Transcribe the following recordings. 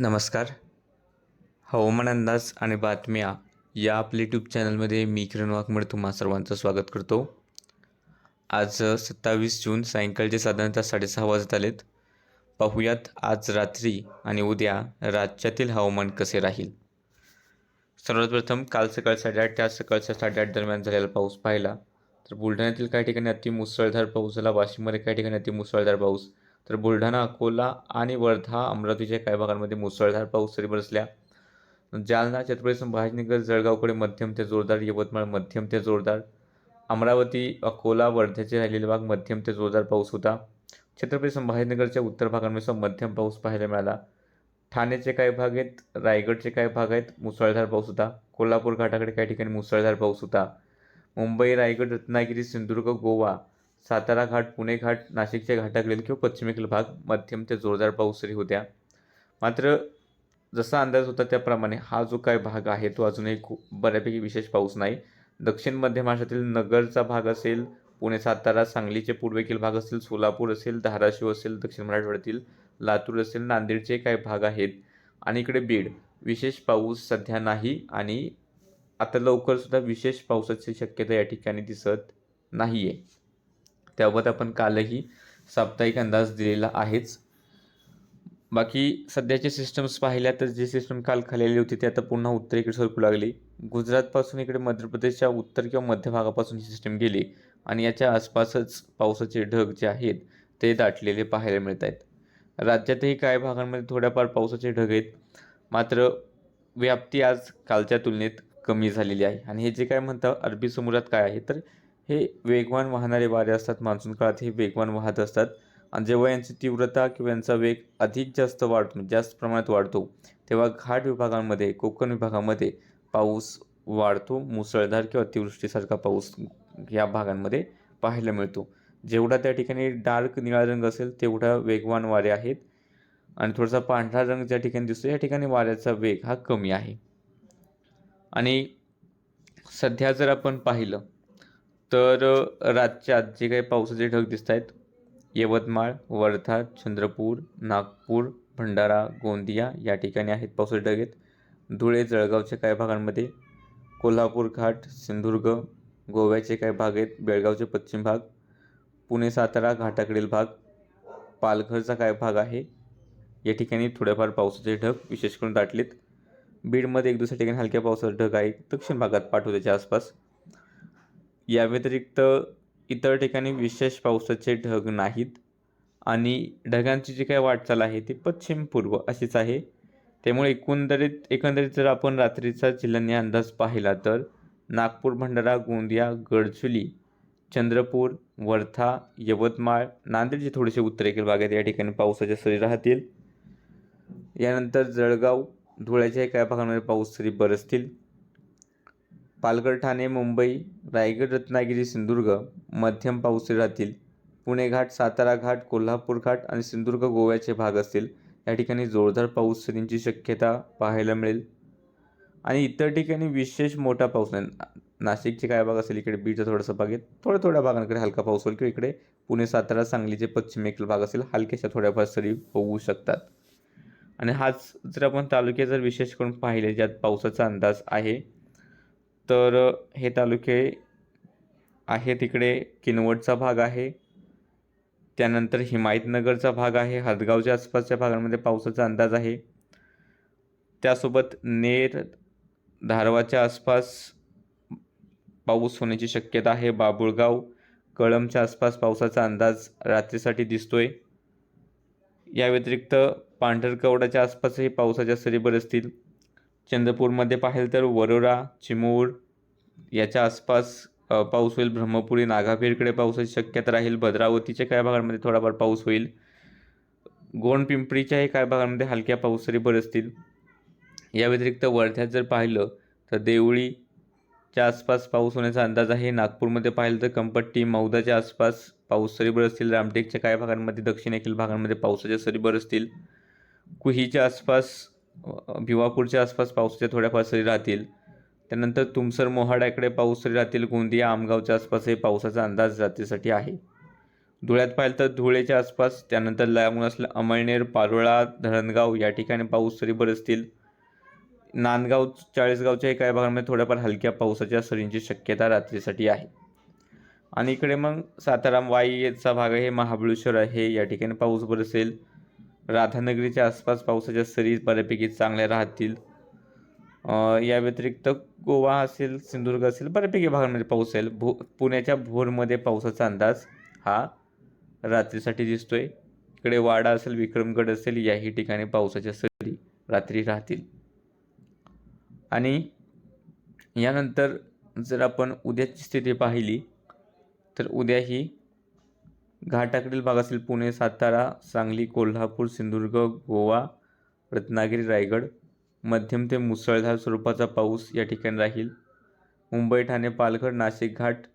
नमस्कार. हवामान अंदाज आणि बातम्या या आपल्या यूट्यूब चॅनलमध्ये मी किरण वाघमड तुम्हा सर्वांचं स्वागत करतो. आज सत्तावीस जून सायंकाळचे साधारणतः साडेसहा वाजत आलेत. पाहूयात आज रात्री आणि उद्या राज्यातील हवामान कसे राहील? सर्वात प्रथम काल सकाळ साडेआठ ते आज सकाळच्या साडेआठ दरम्यान झालेला पाऊस पाहिला. तर बुलढाण्यातील काही ठिकाणी अति मुसळधार पाऊस झाला. वाशिममध्ये काही ठिकाणी अति मुसळधार पाऊस तर बुलढाणा अकोला आणि वर्धा अमरावतीच्या काही भागांमध्ये मुसळधार पाऊस सरी बरसल्या. जालना छत्रपती संभाजीनगर जळगावकडे मध्यम ते जोरदार यवतमाळ मध्यम ते जोरदार अमरावती अकोला वर्ध्याचे राहिलेले भाग मध्यम ते जोरदार पाऊस होता. छत्रपती संभाजीनगरच्या उत्तर भागांमध्ये मध्यम पाऊस पाहायला मिळाला. ठाण्याचे काही भाग आहेत रायगडचे काही भाग आहेत मुसळधार पाऊस होता. कोल्हापूर घाटाकडे काही ठिकाणी मुसळधार पाऊस होता. मुंबई रायगड रत्नागिरी सिंधुदुर्ग गोवा सातारा घाट पुणे घाट नाशिकच्या घाटाकडील किंवा पश्चिमेकडील भाग मध्यम ते जोरदार पाऊस तरी होत्या. मात्र जसा अंदाज होता त्याप्रमाणे हा जो काय भाग आहे तो अजूनही खूप बऱ्यापैकी विशेष पाऊस नाही. दक्षिण मध्य महाराष्ट्रातील नगरचा भाग असेल पुणे सातारा सांगलीचे पूर्वेकील भाग असेल सोलापूर असेल धाराशिव असेल दक्षिण मराठवाड्यातील लातूर असेल नांदेडचे काही भाग आहेत. आणि इकडे बीड विशेष पाऊस सध्या नाही आणि आता लवकरसुद्धा विशेष पावसाची शक्यता या ठिकाणी दिसत नाही आहे त्यावर आपण कालही साप्ताहिक अंदाज दिलेला आहेच. बाकी सध्याचे सिस्टम्स पाहिल्या तर जी सिस्टम काल खालेली होती ती आता पुन्हा उत्तरेकडे सरकू लागली. गुजरातपासून इकडे मध्य प्रदेशच्या उत्तर किंवा मध्य भागापासून ही सिस्टम गेली आणि याच्या आसपासच पावसाचे ढग जे आहेत ते दाटलेले पाहायला मिळत आहेत राज्यातही काही भागांमध्ये थोड्याफार पावसाचे ढग आहेत. मात्र व्याप्ती आज कालच्या तुलनेत कमी झालेली आहे. आणि हे जे काय म्हणतात अरबी समुद्रात काय आहे तर हे वेगवान वाहणारे वारे असतात मान्सून काळात हे वेगवान वाहत असतात. आणि जेव्हा यांची तीव्रता किंवा यांचा वेग अधिक जास्त वाढतो जास्त प्रमाणात वाढतो तेव्हा घाट विभागांमध्ये कोकण विभागामध्ये पाऊस वाढतो. मुसळधार किंवा अतिवृष्टीसारखा पाऊस या भागांमध्ये पाहायला मिळतो. जेवढा त्या ठिकाणी डार्क निळा रंग असेल तेवढा वेगवान वारे आहेत. आणि थोडासा पांढरा रंग ज्या ठिकाणी दिसतो या ठिकाणी वाऱ्याचा वेग हा कमी आहे. आणि सध्या जर आपण पाहिलं तर राज्यात जे काही पावसाचे ढग दिसत आहेत यवतमाळ वर्धा चंद्रपूर नागपूर भंडारा गोंदिया या ठिकाणी आहेत पावसाचे ढग आहेत. धुळे जळगावच्या काही भागांमध्ये कोल्हापूर घाट सिंधुदुर्ग गोव्याचे काही भाग आहेत बेळगावचे पश्चिम भाग पुणे सातारा घाटाकडील भाग पालघरचा काय भाग आहे. या ठिकाणी थोड्याफार पावसाचे ढग विशेष करून दाटलेत. बीडमध्ये एक दुसऱ्या ठिकाणी हलक्या पावसाचे ढग आहे दक्षिण भागात पाठवत्याच्या आसपास. या व्यतिरिक्त इतर ठिकाणी विशेष पावसाचे ढग नाहीत आणि ढगांची जी काही वाटचाल आहे ती पश्चिम पूर्व अशीच आहे. त्यामुळे एकंदरीत एकंदरीत जर आपण रात्रीचा जिल्ह्यांनी अंदाज पाहिला तर नागपूर भंडारा गोंदिया गडचुली चंद्रपूर वर्धा यवतमाळ नांदेडचे थोडेसे उत्तरेकडील भाग आहेत या ठिकाणी पावसाच्या सरी राहतील. यानंतर जळगाव धुळ्याच्या काही भागांमध्ये पाऊस सरी बरसतील. पालघर ठाणे मुंबई रायगड रत्नागिरी सिंधुदुर्ग मध्यम पाऊस राहतील पुणे घाट सातारा घाट कोल्हापूर घाट आणि सिंधुदुर्ग गोव्याचे भाग असतील या ठिकाणी जोरदार पाऊस सरींची शक्यता पाहायला मिळेल. आणि इतर ठिकाणी विशेष मोठा पाऊस नाही. नाशिकचे काय भाग असेल इकडे बीडचा थोडासा भाग आहे. थोड्या थोड्या भागांकडे हलका पाऊस होईल किंवा इकडे पुणे सातारा सांगलीचे पश्चिमेकडील भाग असेल हलक्याशा थोड्याफार सरी होऊ शकतात. आणि हाच जर आपण तालुके जर विशेष करून पाहिले ज्यात पावसाचा अंदाज आहे तर हे तालुके आहे तिकडे किनवटचा भाग आहे. त्यानंतर हिमायतनगरचा भाग आहे. हदगावच्या आसपासच्या भागांमध्ये पावसाचा अंदाज आहे. त्यासोबत नेर धारवाच्या आसपास पाऊस होण्याची शक्यता आहे. बाबुळगाव कळमच्या आसपास पावसाचा अंदाज रात्रीसाठी दिसतोय. या व्यतिरिक्त पांढरकवडाच्या आसपासही पावसाच्या सरी बरसतील. चंद्रपूरमध्ये पाहिलं तर वरोरा चिमूर याच्या आसपास पाऊस होईल. ब्रह्मपुरी नागाभीरकडे पावसाची शक्यता राहील. भद्रावतीच्या काही भागांमध्ये थोडाफार पाऊस होईल. गोंडपिंपरीच्याही काही भागांमध्ये हलक्या पाऊस सरी बरसतील या व्यतिरिक्त वर्ध्यात जर पाहिलं तर देवळीच्या आसपास पाऊस होण्याचा अंदाज आहे. नागपूरमध्ये पाहिलं तर कंपट्टी मौदाच्या आसपास पाऊस सरी बरसतील रामटेकच्या काही भागांमध्ये दक्षिणेकडील भागांमध्ये पावसाच्या सरी बरसतील कुहीच्या आसपास भिवापूरच्या आसपास पावसाच्या थोड्याफार सरी राहतील त्यानंतर तुमसर मोहाड्याकडे पाऊस सरी राहतील गोंदिया आमगावच्या आसपासही पावसाचा अंदाज रात्रीसाठी आहे. धुळ्यात पाहिलं तर धुळेच्या आसपास त्यानंतर लागून असलं अमळनेर पारोळा धरणगाव या ठिकाणी पाऊस सरी बरसतील नांदगाव चाळीसगावच्या काही भागांमध्ये थोड्याफार हलक्या पावसाच्या सरींची शक्यता रात्रीसाठी आहे. आणि इकडे मग सातारा वाईचा भाग आहे महाबळेश्वर आहे या ठिकाणी पाऊस बरसेल राधानगरीच्या आसपास पावसाच्या सरी बऱ्यापैकी चांगल्या राहतील. या व्यतिरिक्त गोवा असेल सिंधुदुर्ग असेल बऱ्यापैकी भागांमध्ये पाऊस येईल. भो पुण्याच्या भोरमध्ये पावसाचा अंदाज हा रात्रीसाठी दिसतोय. इकडे वाडा असेल विक्रमगड असेल याही ठिकाणी पावसाच्या सरी रात्री राहतील. आणि यानंतर जर आपण उद्याची स्थिती पाहिली तर उद्याही घाटाकडील भाग असेल पुणे सातारा सांगली कोल्हापूर सिंधुदुर्ग गोवा रत्नागिरी रायगड मध्यम ते मुसळधार स्वरूपाचा पाऊस या ठिकाणी राहील. मुंबई ठाणे पालघर नाशिक घाट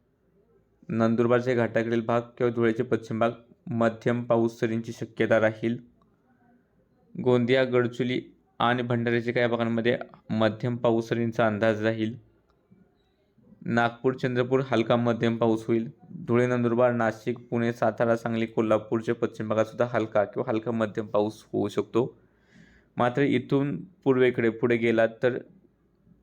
नंदुरबारचे घाटाकडील भाग किंवा धुळ्याचे पश्चिम भाग मध्यम पाऊस सरींची शक्यता राहील. गोंदिया गडचुली आणि भंडाऱ्याच्या काही भागांमध्ये मध्यम पाऊस सरींचा अंदाज राहील. नागपूर चंद्रपूर हलका मध्यम पाऊस होईल. धुळे नंदुरबार नाशिक पुणे सातारा सांगली कोल्हापूरच्या पश्चिम भागात सुद्धा हलका किंवा हलका मध्यम पाऊस होऊ शकतो. मात्र इथून पूर्वेकडे पुढे गेलात तर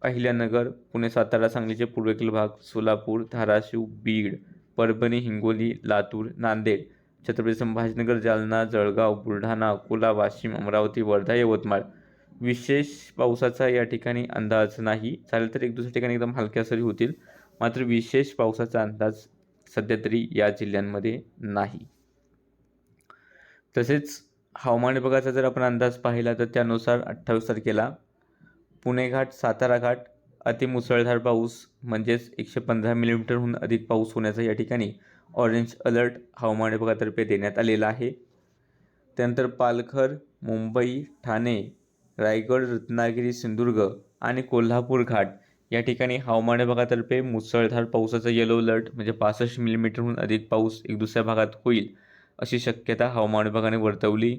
अहिल्यानगर पुणे सातारा सांगलीचे पूर्वेकडील भाग सोलापूर धाराशिव बीड परभणी हिंगोली लातूर नांदेड छत्रपती संभाजीनगर जालना जळगाव बुलढाणा अकोला वाशिम अमरावती वर्धा यवतमाळ विशेष पावसाचा या ठिकाणी अंदाज नाही. चालेल तर एक दुसऱ्या ठिकाणी एकदम हलक्या सरी होतील. मात्र विशेष पावसाचा अंदाज सध्या तरी या जिल्ह्यांमध्ये नाही. तसेच हवामान विभागाचा जर आपण अंदाज पाहिला तर त्यानुसार अठ्ठावीस तारखेला पुणे घाट सातारा घाट अतिमुसळधार पाऊस म्हणजेच एकशे पंधरा मिलीमीटरहून अधिक पाऊस होण्याचा या ठिकाणी ऑरेंज अलर्ट हवामान विभागातर्फे देण्यात आलेला आहे. त्यानंतर पालघर मुंबई ठाणे रायगड रत्नागिरी सिंधुदुर्ग आणि कोल्हापूर घाट. या ठिकाणी हवामान विभागातर्फे मुसळधार पावसाचा येलो अलर्ट म्हणजे पासष्ट मिलीमीटरहून अधिक पाऊस एक दुसऱ्या भागात होईल अशी शक्यता हवामान विभागाने वर्तवली.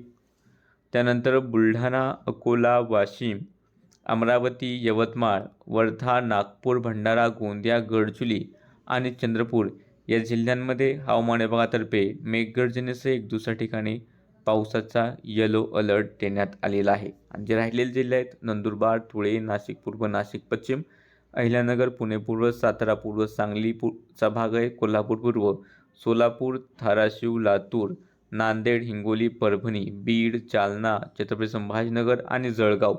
त्यानंतर बुलढाणा अकोला वाशिम अमरावती यवतमाळ वर्धा नागपूर भंडारा गोंदिया गडचुली आणि चंद्रपूर या जिल्ह्यांमध्ये हवामान विभागातर्फे मेघगर्जनेसह एक दुसऱ्या ठिकाणी पावसाचा येलो अलर्ट देण्यात आलेला आहे. आणि जे राहिलेले जिल्हे आहेत नंदुरबार धुळे नाशिक पूर्व नाशिक पश्चिम अहिल्यानगर पुणे पूर्व सातारा पूर्व सांगली पूरचा भाग आहे कोल्हापूर पूर्व सोलापूर धाराशिव लातूर नांदेड हिंगोली परभणी बीड जालना छत्रपती संभाजीनगर आणि जळगाव.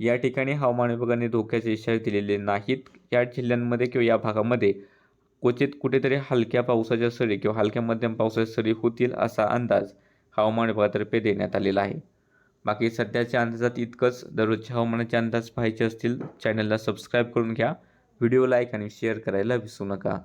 या ठिकाणी हवामान विभागाने धोक्याचे इशारे दिलेले नाहीत. या जिल्ह्यांमध्ये किंवा या भागामध्ये क्वचित कुठेतरी हलक्या पावसाच्या सरी किंवा हलक्या मध्यम पावसाच्या सरी होतील असा अंदाज हवामान विभागातर्फे देण्यात आलेला आहे. बाकी सध्याच्या अंदाजात इतकंच. दररोजच्या हवामानाचे अंदाज पाहायचे असतील चॅनलला सबस्क्राईब करून घ्या. व्हिडिओ लाईक आणि शेअर करायला विसरू नका.